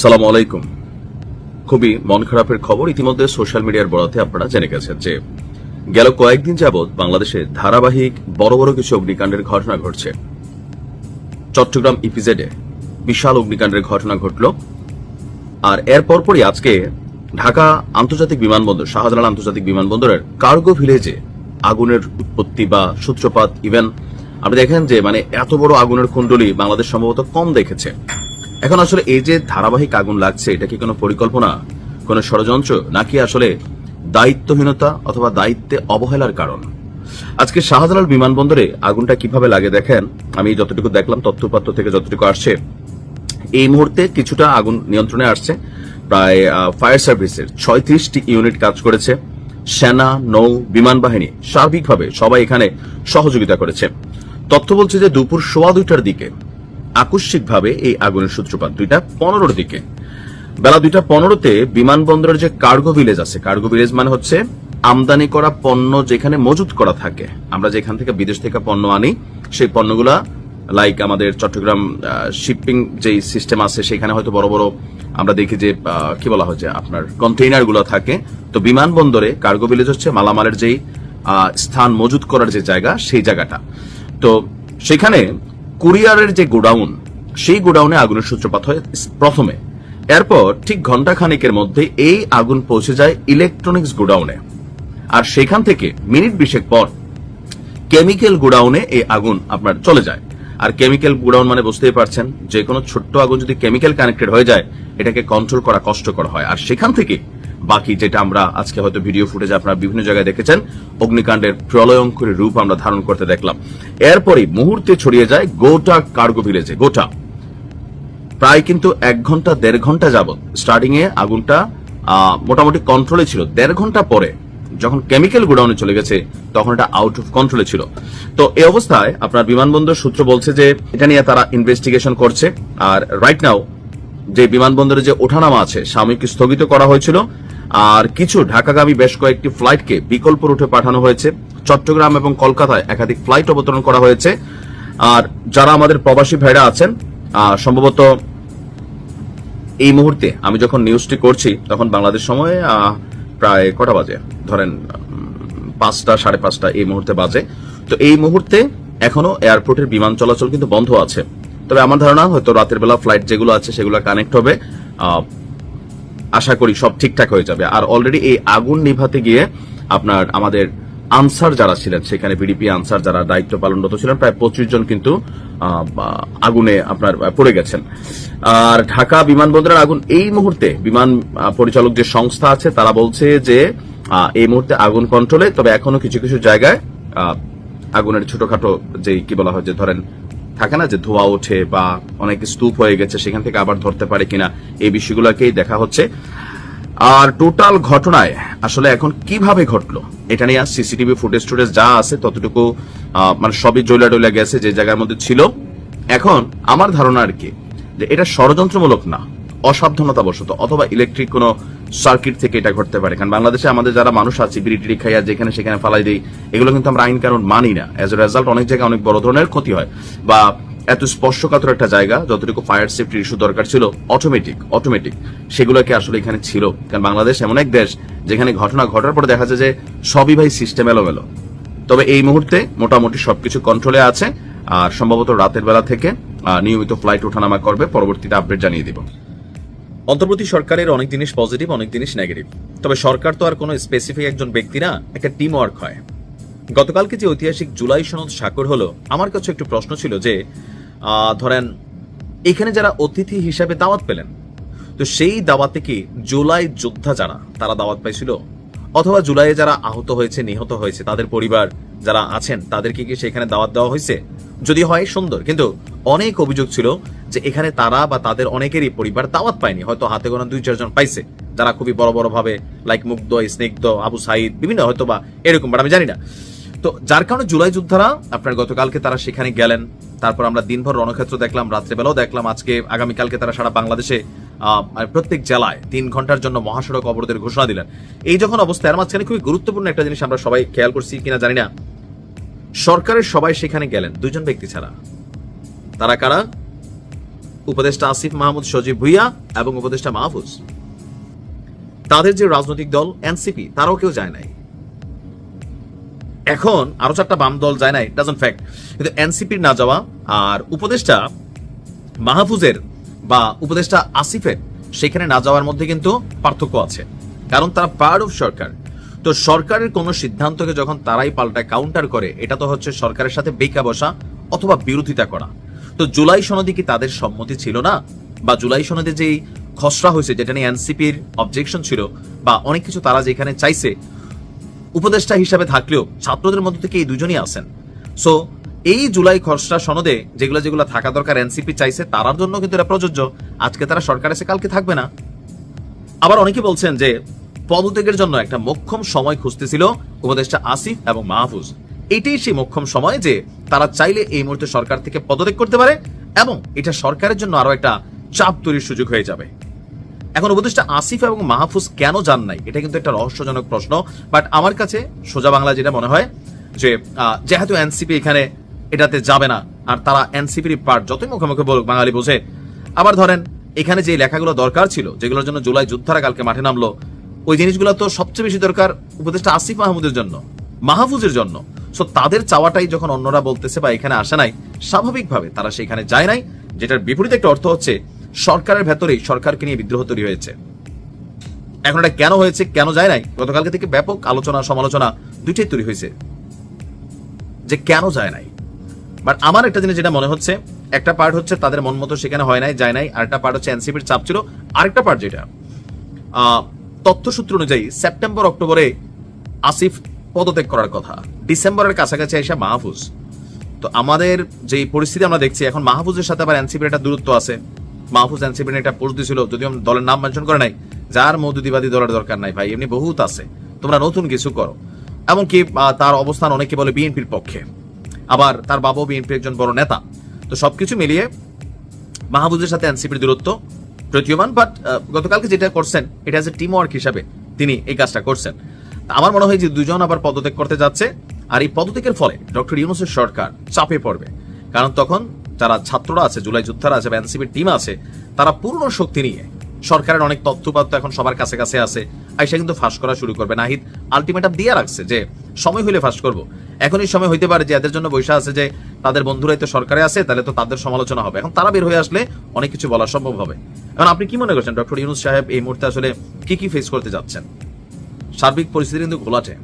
সালাম আলাইকুম। খুবই মন খারাপের খবর ইতিমধ্যে সোশ্যাল মিডিয়ার বরাতে আপনারা জেনে গেছেন যে গেল কয়েকদিন যাবৎ বাংলাদেশে ধারাবাহিক বড় বড় কিছু অগ্নিকাণ্ডের ঘটনা ঘটছে। চট্টগ্রাম ইপিজেডে বিশাল অগ্নিকাণ্ডের ঘটনা ঘটল আর এর পরপরই আজকে ঢাকা আন্তর্জাতিক বিমানবন্দর, শাহজালাল আন্তর্জাতিক বিমানবন্দরের কার্গো ভিলেজে আগুনের উৎপত্তি বা সূত্রপাত। ইভেন আপনি দেখেন যে মানে এত বড় আগুনের কুণ্ডলী বাংলাদেশ সম্ভবত কম দেখেছে। এখন আসলে এই যে ধারাবাহিক আগুন লাগছে, এটা কি কোনো পরিকল্পনা, কোনো ষড়যন্ত্র, নাকি আসলে দায়িত্বহীনতা অথবা দায়িত্বে অবহেলার কারণ? আজকে শাহজালাল বিমানবন্দরে আগুনটা কীভাবে লাগে দেখেন, আমি যতটুকু দেখলাম, তথ্যপাত্র থেকে যতটুকু আসছে, এই মুহূর্তে কিছুটা আগুন নিয়ন্ত্রণে আসছে। প্রায় ফায়ার সার্ভিসের ছয়ত্রিশটি ইউনিট কাজ করেছে। সেনা, নৌ বিমান বাহিনী সার্বিকভাবে সবাই এখানে সহযোগিতা করেছে। তথ্য বলছে যে দুপুর সোয়া দুইটার দিকে আকস্মিকভাবে এই আগুনের সূত্রপাত দুইটা পনেরোর দিকে। বেলা দুইটা পনেরোতে বিমানবন্দরের যে কার্গো ভিলেজ আছে, কার্গো ভিলেজ মানে হচ্ছে আমদানি করা পণ্য যেখানে মজুত করা থাকে। আমরা যেখান থেকে বিদেশ থেকে পণ্য আনি, সেই পণ্যগুলা লাইক আমাদের চট্টগ্রাম শিপিং যেই সিস্টেম আছে, সেখানে হয়তো বড় বড় আমরা দেখি যে কি বলা হয় যে আপনার কন্টেইনারগুলো থাকে। তো বিমানবন্দরে কার্গো ভিলেজ হচ্ছে মালামালের যেই স্থান মজুত করার যে জায়গা, সেই জায়গাটা। তো সেখানে কুরিয়ারের যে গোডাউন, সেই গোডাউনে আগুনের সূত্রপাত হয় প্রথমে। এরপর ঠিক ঘণ্টা খানিকের মধ্যে এই আগুন পৌঁছে যায় ইলেকট্রনিক্স গোডাউনে। আর সেখান থেকে মিনিট বিশেক পর কেমিক্যাল গোডাউনে এই আগুন আপনার চলে যায়। আর কেমিক্যাল গোডাউন মানে বুঝতেই পারছেন, যে কোনো ছোট্ট আগুন যদি কেমিক্যাল কানেক্টেড হয়ে যায়, এটাকে কন্ট্রোল করা কষ্টকর হয়। আর সেখান থেকে বাকি যেটা আমরা আজকে হয়তো ভিডিও ফুটেজ আপনারা বিভিন্ন জায়গায় দেখেছেন, অগ্নিকাণ্ডের প্রলয়ঙ্করী রূপ আমরা ধারণ করতে দেখলাম। এরপরই মুহূর্তে ছড়িয়ে যায় গোটা কার্গো ভিলেজে, গোটা। প্রায় কিন্তু এক ঘণ্টা, দেড় ঘণ্টা যাবত স্টার্টিং এ আগুনটা মোটামুটি কন্ট্রোলে ছিল। দেড় ঘণ্টা পরে যখন কেমিক্যাল গোডাউনে চলে গেছে, তখন এটা আউট অফ কন্ট্রোলে ছিল। তো এই অবস্থায় আপনার বিমানবন্দর সূত্র বলছে যে, এটা নিয়ে তারা ইনভেস্টিগেশন করছে। আর রাইট নাও যে বিমানবন্দরে যে ওঠানামা আছে, সাময়িক স্থগিত করা হয়েছিল আর কিছু ঢাকাগামী বেশ কয়েকটি ফ্লাইটকে বিকল্প রুটে পাঠানো হয়েছে। চট্টগ্রাম এবং কলকাতায় একাধিক ফ্লাইট অবতরণ করা হয়েছে। আর যারা আমাদের প্রবাসী ভাইরা আছেন সম্ভবত এই মুহূর্তে আমি যখন নিউজটি করছি, তখন বাংলাদেশ সময়ে প্রায় কটা বাজে? ধরেন পাঁচটা, সাড়ে পাঁচটা এই মুহূর্তে বাজে। তো এই মুহূর্তে এখনও এয়ারপোর্টের বিমান চলাচল কিন্তু বন্ধ আছে। তবে আমার ধারণা হয়তো রাতের বেলা ফ্লাইট যেগুলো আছে সেগুলো কানেক্ট হবে। আশা করি সব ঠিকঠাক হয়ে যাবে। আর অলরেডি এই আগুন নিভাতে গিয়ে আপনার আমাদের আনসার যারা ছিলেন, সেখানে বিডিপি আনসার যারা দায়িত্ব পালনরত ছিলেন, প্রায় পঁচিশ জন কিন্তু আগুনে আপনার পড়ে গেছেন। আর ঢাকা বিমানবন্দরের আগুন, এই মুহূর্তে বিমান পরিচালক যে সংস্থা আছে, তারা বলছে যে এই মুহূর্তে আগুন কন্ট্রোলে তবে এখনও কিছু কিছু জায়গায় আগুনের ছোটখাটো যে কি বলা হয় যে ধরেন থাকে না যে ধোয়া ওঠে বা অনেক স্তূপ হয়ে গেছে, সেখান থেকে আবার ধরতে পারে কিনা এই বিষয়গুলোকেই দেখা হচ্ছে। আর টোটাল ঘটনায় আসলে এখন কীভাবে ঘটলো, এটা নিয়ে সিসিটিভি ফুটেজ টুটেজ যা আছে ততটুকু মানে সবই জৈলা টৈলা গেছে যে জায়গার মধ্যে ছিল। এখন আমার ধারণা আর কি যে এটা ষড়যন্ত্রমূলক না অসাবধানতা বশত অথবা ইলেকট্রিক কোনো সার্কিট থেকে এটা ঘটতে পারে। কারণ বাংলাদেশে আমাদের যারা মানুষ আছে, বিড়ি খাইয়া যেখানে সেখানে ফালাই দিই, এগুলো কিন্তু আমরা আইন কানুন মানি না। এজ এ রেজাল্ট অনেক জায়গায় অনেক বড় ধরনের ক্ষতি হয়। বা এত স্পর্শকাতর একটা জায়গা, যতটুকু ফায়ার সেফটি ইস্যু দরকার ছিল অটোমেটিক অটোমেটিক সেগুলোকে আসলে এখানে ছিল। কারণ বাংলাদেশ এমন এক দেশ, যেখানে ঘটনা ঘটার পরে দেখা যায় যে সবই ভাই সিস্টেম এলোমেলো। তবে এই মুহূর্তে মোটামুটি সবকিছু কন্ট্রোলে আছে। আর সম্ভবত রাতের বেলা থেকে নিয়মিত ফ্লাইট ওঠানামা করবে। পরবর্তীতে আপডেট জানিয়ে দিব। অন্তর্বর্তী সরকারের অনেক জিনিস পজিটিভ অনেক জিনিস নেগেটিভ তবে সরকার তো আর কোনো স্পেসিফিক একজন ব্যক্তি না একটা টিম ওয়ার্ক হয়। গতকালকে যে ঐতিহাসিক জুলাই সনদ স্বাক্ষর হলো, আমার কাছে একটু প্রশ্ন ছিল যে ধরেন, এখানে যারা অতিথি হিসাবে দাওয়াত পেলেন, তো সেই দাওয়াতে কি জুলাই যোদ্ধা যারা, তারা দাওয়াত পাইছিল? অথবা জুলাইয়ে যারা আহত হয়েছে, নিহত হয়েছে, তাদের পরিবার যারা আছেন, তাদেরকে কি সেখানে দাওয়াত দেওয়া হয়েছে? যদি হয়, সুন্দর। কিন্তু অনেক অভিযোগ ছিল যে এখানে তারা বা তাদের অনেকেরই পরিবার দাওয়াত পায়নি। হয়তো হাতে গোনা দুই, চারজন পাইছে। যারা খুবই বড় বড় ভাবে লাইক মুগ্ধ, স্নিগ্ধ, আবু সাইদ, বিভিন্ন হয়তো বা এরকম বাট আমি জানি না। তো যার কারণে জুলাই যোদ্ধারা, আপনার গতকালকে তারা সেখানে গেলেন। তারপর আমরা দিনভর রণক্ষেত্র দেখলাম, রাত্রেবেলাও দেখলাম, আজকে, আগামীকালকে তারা সারা বাংলাদেশে আর প্রত্যেক জেলায় তিন ঘণ্টার জন্য মহাসড়ক অবরোধের ঘোষণা দিলেন। এই যখন অবস্থা এর মাঝখানে খুবই গুরুত্বপূর্ণ একটা জিনিস আমরা সবাই খেয়াল করছি কিনা জানি না। সরকারের সবাই সেখানে গেলেন। দুজন ব্যক্তি ছাড়া। তারা কারা? উপদেষ্টা আসিফ মাহমুদ, সজীব ভুইয়া এবং উপদেষ্টা মাহফুজ। তাদের যে রাজনৈতিক দল এনসিপি, তারাও কেউ যায় নাই। এখন আরও চারটা বাম দল যায় নাই ডাজন ফ্যাক্ট কিন্তু এনসিপির না যাওয়া আর উপদেষ্টা মাহফুজের বা উপদেষ্টা আসিফের, সেখানে না যাওয়ার মধ্যে কিন্তু পার্থক্য আছে। কারণ তারা পার্ট অফ সরকার। তো সরকারের কোন সিদ্ধান্তকে যখন তারাই পাল্টায় কাউন্টার করে, এটা তো হচ্ছে সরকারের সাথে বেকা বসা অথবা বিরোধিতা করা। তো জুলাই সনদে কি তাদের সম্মতি ছিল না? বা জুলাই সনদে যেই খসড়া হয়েছে, যেটা নিয়ে এনসিপির অবজেকশন ছিল, বা অনেক কিছু তারা যেখানে চাইছে, উপদেষ্টা হিসাবে থাকলেও ছাত্রদের মধ্যে থেকে এই দুজনই আছেন। সো এই জুলাই খসড়া সনদে যেগুলো যেগুলো থাকা দরকার এনসিপি চাইছে তার জন্য কিন্তু এটা প্রযোজ্য। আজকে তারা সরকার এসে কালকে থাকবে না। আবার অনেকে বলছেন যে পদত্যাগের জন্য একটা মোক্ষম সময় খুঁজতেছিল উপদেষ্টা আসিফ এবং মাহফুজ। এটাই সেই মোক্ষম সময় যে তারা চাইলে এই মুহূর্তে সরকার থেকে পদত্যাগ করতে পারে এবং এটা সরকারের জন্য আরও একটা চাপ তৈরির সুযোগ হয়ে যাবে। এখন উপদেষ্টা আসিফ এবং মাহফুজ কেন যান নাই? এটা কিন্তু একটা রহস্যজনক প্রশ্ন বাট আমার কাছে সোজা বাংলা যেটা মনে হয় যে যেহেতু এনসিপি এখানে এটাতে যাবে না, আর তারা এনসিপির পার্ট যতই মুখে মুখে বলুক, বাঙালি বোঝে। আবার ধরেন, এখানে যে লেখাগুলো দরকার ছিল, যেগুলোর জন্য জুলাই যোদ্ধারা কালকে মাঠে নামলো, ওই জিনিসগুলো তো সবচেয়ে বেশি দরকার উপদেষ্টা আসিফ মাহমুদের জন্য, মাহফুজের জন্য। সো তাদের চাওয়াটাই যখন অন্যরা বলতেছে বা এখানে আসে নাই স্বাভাবিকভাবে তারা সেখানে যায় নাই যেটার বিপরীত একটা অর্থ হচ্ছে সরকারের ভেতরেই সরকারকে নিয়ে বিদ্রোহ তৈরি হয়েছে। এখন এটা কেন হয়েছে কেন যায় নাই? গতকালকে থেকে ব্যাপক আলোচনা সমালোচনা দুইটাই তৈরি হয়েছে যে কেন যায় নাই। বাট আমার একটা জিনিস যেটা মনে হচ্ছে একটা পার্ট হচ্ছে তাদের মন মতো সেখানে হয় নাই যায় নাই আরেকটা পার্ট হচ্ছে এনসিপির চাপ ছিল আরেকটা পার্ট যেটা আহ, তথ্যসূত্র অনুযায়ী সেপ্টেম্বর অক্টোবরে আসিফ পদত্যাগ করার কথা। ডিসেম্বরের কাছাকাছি এসে মাহফুজ। তো আমাদের যে পরিস্থিতি আমরা দেখছি, এখন মাহফুজের সাথে আবার এনসিপির একটা দূরত্ব আছে। মাহফুজ এনসিপির একটা পোস্ট দিছিল, যদিও দলের নাম মেনশন করে নাই, যার মৌদুদিবাদী দলের দরকার নাই ভাই, এমনি বহুত আছে। তোমরা নতুন কিছু করো। এমনকি তার অবস্থান অনেকে বলে বিএনপির পক্ষে। আবার তার বাবাও বিএনপির একজন বড় নেতা। তো সবকিছু মিলিয়ে মাহবুজের সাথে এনসিপির দূরত্ব প্রতীয়মান বাট গতকালকে যেটা করছেন, এটা যে টিম ওয়ার্ক হিসাবে তিনি এই কাজটা করছেন। আমার মনে হয় যে দুজন আবার পদত্যাগ করতে যাচ্ছে, আর এই পদত্যাগের ফলে ডক্টর ইউনুসের সরকার চাপে পড়বে। কারণ তখন যারা ছাত্ররা আছে, জুলাই যোদ্ধারা আছে বা এনসিপির টিম আছে, তারা পূর্ণ শক্তি নিয়ে সরকারের অনেক তথ্যপাত্র এখন সবার কাছে কাছে আছে। আইসা কিন্তু ফাঁস করা শুরু করবে। নাহিদ আলটিমেটাম দিয়ে রাখছে যে সময় হইলে ফাঁস করব। এখন এই সময় হইতে পারে যে এদের জন্য বৈশা আছে যে তাদের বন্ধুরাই তো সরকারে আছে, তাহলে তো তাদের সমালোচনা হবে। এখন তারা বের হয়ে আসলে অনেক কিছু বলা সম্ভব হবে। এখন আপনি কি মনে করছেন? ডক্টর ইউনুস সাহেব এই মুহূর্তে আসলে কি কি ফেস করতে যাচ্ছেন? সার্বিক পরিস্থিতি কিন্তু ঘোলাটে।